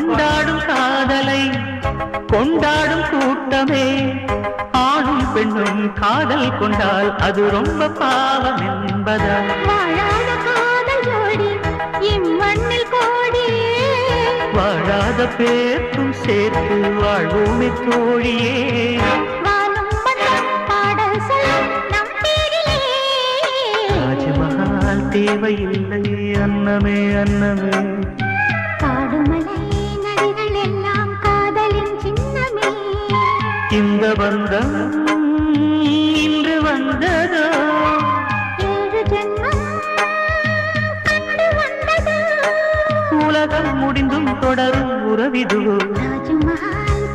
பண்டாடும் காதலை கொண்டாடும் கூட்டமே. ஆணும் பெண்ணும் காதல் கொண்டால் அது ரொம்ப பாவம் என்பதால் வாழாத பேர்க்கும் சேர்த்து வாழ்வோமே தோழியே. தேவையில்லை அன்னமே அன்னமே. இந்த பந்தம் இன்று வந்ததோ? உலகம் முடிந்தும் தொடரும் உறவிதுவோ ராஜமஹால்